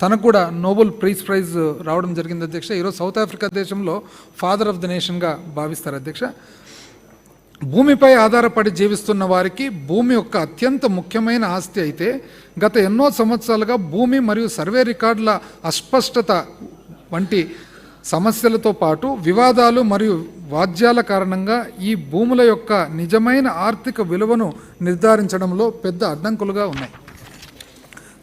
తనకు కూడా Nobel prize praise రావడం జరిగింది అధ్యక్ష. ఈరోజు సౌత్ ఆఫ్రికా దేశంలో ఫాదర్ ఆఫ్ ద నేషన్గా భావిస్తారు అధ్యక్ష. భూమిపై ఆధారపడి జీవిస్తున్న వారికి భూమి యొక్క అత్యంత ముఖ్యమైన ఆస్తి అయితే గత ఎన్నో సంవత్సరాలుగా భూమి మరియు సర్వే రికార్డుల అస్పష్టత వంటి సమస్యలతో పాటు వివాదాలు మరియు వాద్యాల కారణంగా ఈ భూముల యొక్క నిజమైన ఆర్థిక విలువను నిర్ధారించడంలో పెద్ద అడ్డంకులుగా ఉన్నాయి.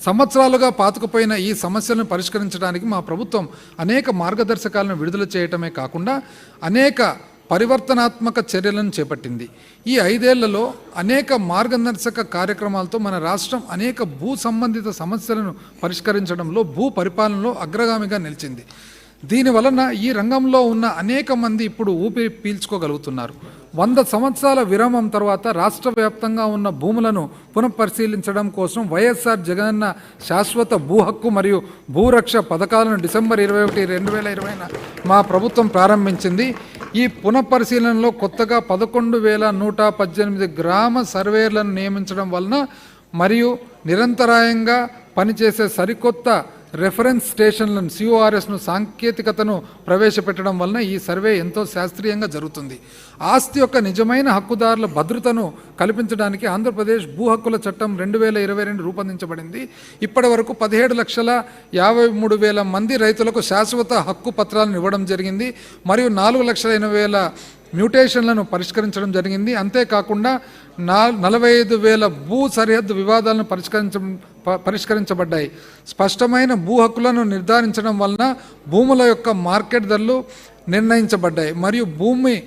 సంవత్సరాలుగా పాతుకుపోయిన ఈ సమస్యలను పరిష్కరించడానికి మా ప్రభుత్వం అనేక మార్గదర్శకాలను విడుదల చేయటమే కాకుండా అనేక పరివర్తనాత్మక చర్యలను చేపట్టింది. ఈ ఐదేళ్ళలో అనేక మార్గదర్శక కార్యక్రమాలతో మన రాష్ట్రం అనేక భూ సంబంధిత సమస్యలను పరిష్కరించడంలో భూ పరిపాలనలో అగ్రగామిగా నిలిచింది. దీని వలన ఈ రంగంలో ఉన్న అనేక మంది ఇప్పుడు ఊపిరి పీల్చుకోగలుగుతున్నారు. వంద సంవత్సరాల విరామం తర్వాత రాష్ట్ర వ్యాప్తంగా ఉన్న భూములను పునఃపరిశీలించడం కోసం వైఎస్ఆర్ జగనన్న శాశ్వత భూ హక్కు మరియు భూరక్ష పథకాలను డిసెంబర్ ఇరవై ఒకటి రెండు వేల ఇరవైన మా ప్రభుత్వం ప్రారంభించింది. ఈ పునఃపరిశీలనలో కొత్తగా పదకొండు వేల నూట పద్దెనిమిది గ్రామ సర్వేర్లను నియమించడం వలన మరియు నిరంతరాయంగా పనిచేసే సరికొత్త రెఫరెన్స్ స్టేషన్లను సిఓఆర్ఎస్ను సాంకేతికతను ప్రవేశపెట్టడం వలన ఈ సర్వే ఎంతో శాస్త్రీయంగా జరుగుతుంది. ఆస్తి యొక్క నిజమైన హక్కుదారుల భద్రతను కల్పించడానికి ఆంధ్రప్రదేశ్ భూ హక్కుల చట్టం రెండు వేల ఇరవై రెండు రూపొందించబడింది. ఇప్పటి వరకు పదిహేడు లక్షల యాభై మూడు వేల మంది రైతులకు శాశ్వత హక్కు పత్రాలను ఇవ్వడం జరిగింది. మరియు నాలుగు లక్షల ఎనభై వేల మ్యూటేషన్లను పరిష్కరించడం జరిగింది. అంతేకాకుండా నా నలభై ఐదు వేల భూ సరిహద్దు వివాదాలను పరిష్కరించడం పరిష్కరించబడ్డాయి. స్పష్టమైన భూ హక్కులను నిర్ధారించడం వలన భూముల యొక్క మార్కెట్ ధరలు నిర్ణయించబడ్డాయి. మరియు భూమి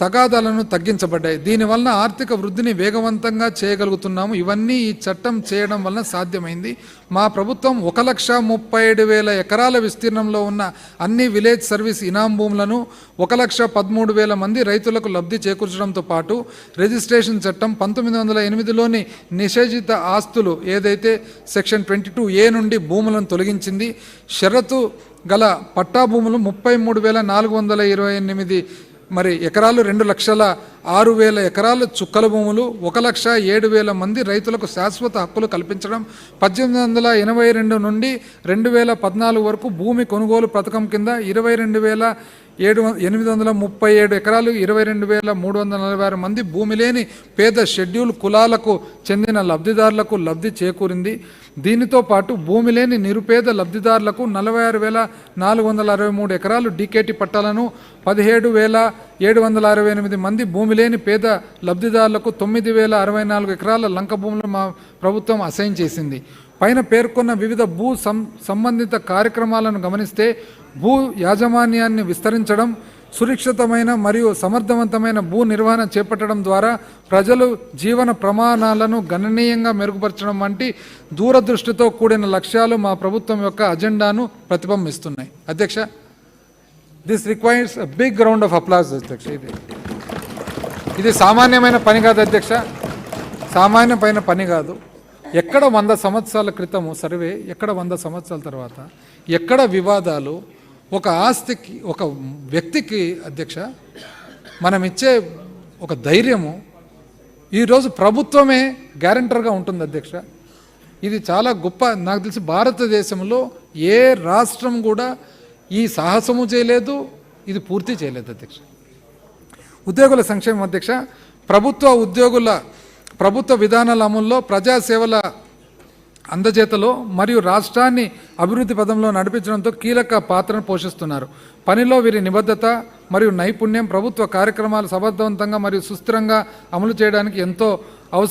తగాదాలను తగ్గించబడ్డాయి. దీనివలన ఆర్థిక వృద్ధిని వేగవంతంగా చేయగలుగుతున్నాము. ఇవన్నీ ఈ చట్టం చేయడం వలన సాధ్యమైంది. మా ప్రభుత్వం ఒక లక్ష ముప్పై ఏడు వేల ఎకరాల విస్తీర్ణంలో ఉన్న అన్ని విలేజ్ సర్వీస్ ఇనాం భూములను ఒక లక్ష పదమూడు వేల మంది రైతులకు లబ్ధి చేకూర్చడంతో పాటు రిజిస్ట్రేషన్ చట్టం పంతొమ్మిది వందల ఎనిమిదిలోని నిషేధిత ఆస్తులు ఏదైతే సెక్షన్ ట్వంటీ టూ ఏ నుండి భూములను తొలగించింది షరతు గల పట్టా భూములు ముప్పై మూడు వేల నాలుగు వందల ఇరవై ఎనిమిది మరి ఎకరాలు రెండు లక్షల ఆరు వేల ఎకరాలు చుక్కల భూములు ఒక లక్ష ఏడు వేల మంది రైతులకు శాశ్వత హక్కులు కల్పించడం పద్దెనిమిది వందల ఎనభై రెండు నుండి రెండు వేల పద్నాలుగు వరకు భూమి కొనుగోలు పథకం కింద ఇరవై రెండు వేల ఏడు ఎనిమిది వందల ముప్పై ఏడు ఎకరాలు ఇరవై రెండు వేల మూడు వందల నలభై ఆరు మంది భూమి లేని పేద షెడ్యూల్ కులాలకు చెందిన లబ్ధిదారులకు లబ్ధి చేకూరింది. దీనితో పాటు భూమి లేని నిరుపేద లబ్ధిదారులకు నలభై ఆరు వేల నాలుగు వందల అరవై మూడు ఎకరాలు డీకేటీ పట్టాలను పదిహేడు వేల ఏడు వందల అరవై ఎనిమిది మంది భూమి లేని పేద లబ్ధిదారులకు తొమ్మిది వేల అరవై నాలుగు ఎకరాల లంక భూములను మా ప్రభుత్వం అసైన్ చేసింది. పైన పేర్కొన్న వివిధ భూ సం సంబంధిత కార్యక్రమాలను గమనిస్తే భూ యాజమాన్యాన్ని విస్తరించడం సురక్షితమైన మరియు సమర్థవంతమైన భూ నిర్వహణ చేపట్టడం ద్వారా ప్రజలు జీవన ప్రమాణాలను గణనీయంగా మెరుగుపరచడం వంటి దూరదృష్టితో కూడిన లక్ష్యాలు మా ప్రభుత్వం యొక్క అజెండాను ప్రతిబింబిస్తున్నాయి. అధ్యక్ష this requires a big round of applause అధ్యక్ష ఇది. ఇది సామాన్యమైన పని కాదు అధ్యక్ష. సామాన్యమైన పని కాదు. ఎక్కడ వంద సంవత్సరాల క్రితము సర్వే ఎక్కడ వంద సంవత్సరాల తర్వాత ఎక్కడ వివాదాలు ఒక ఆస్తికి ఒక వ్యక్తికి అధ్యక్ష మనం ఇచ్చే ఒక ధైర్యము ఈరోజు ప్రభుత్వమే గ్యారంటర్గా ఉంటుంది అధ్యక్ష. ఇది చాలా గొప్ప నాకు తెలిసి భారతదేశంలో ఏ రాష్ట్రం కూడా ఈ సాహసము చేయలేదు ఇది పూర్తి చేయలేదు అధ్యక్ష. ఉద్యోగుల సంక్షేమం అధ్యక్ష ప్రభుత్వ ఉద్యోగుల ప్రభుత్వ విధానాల అమల్లో ప్రజాసేవల అందజేతలో మరియు రాష్ట్రాన్ని అభివృద్ధి పదంలో నడిపించడంతో కీలక పాత్రను పోషిస్తున్నారు. పనిలో వీరి నిబద్ధత మరియు నైపుణ్యం ప్రభుత్వ కార్యక్రమాలు సమర్థవంతంగా మరియు సుస్థిరంగా అమలు చేయడానికి ఎంతో అవసరం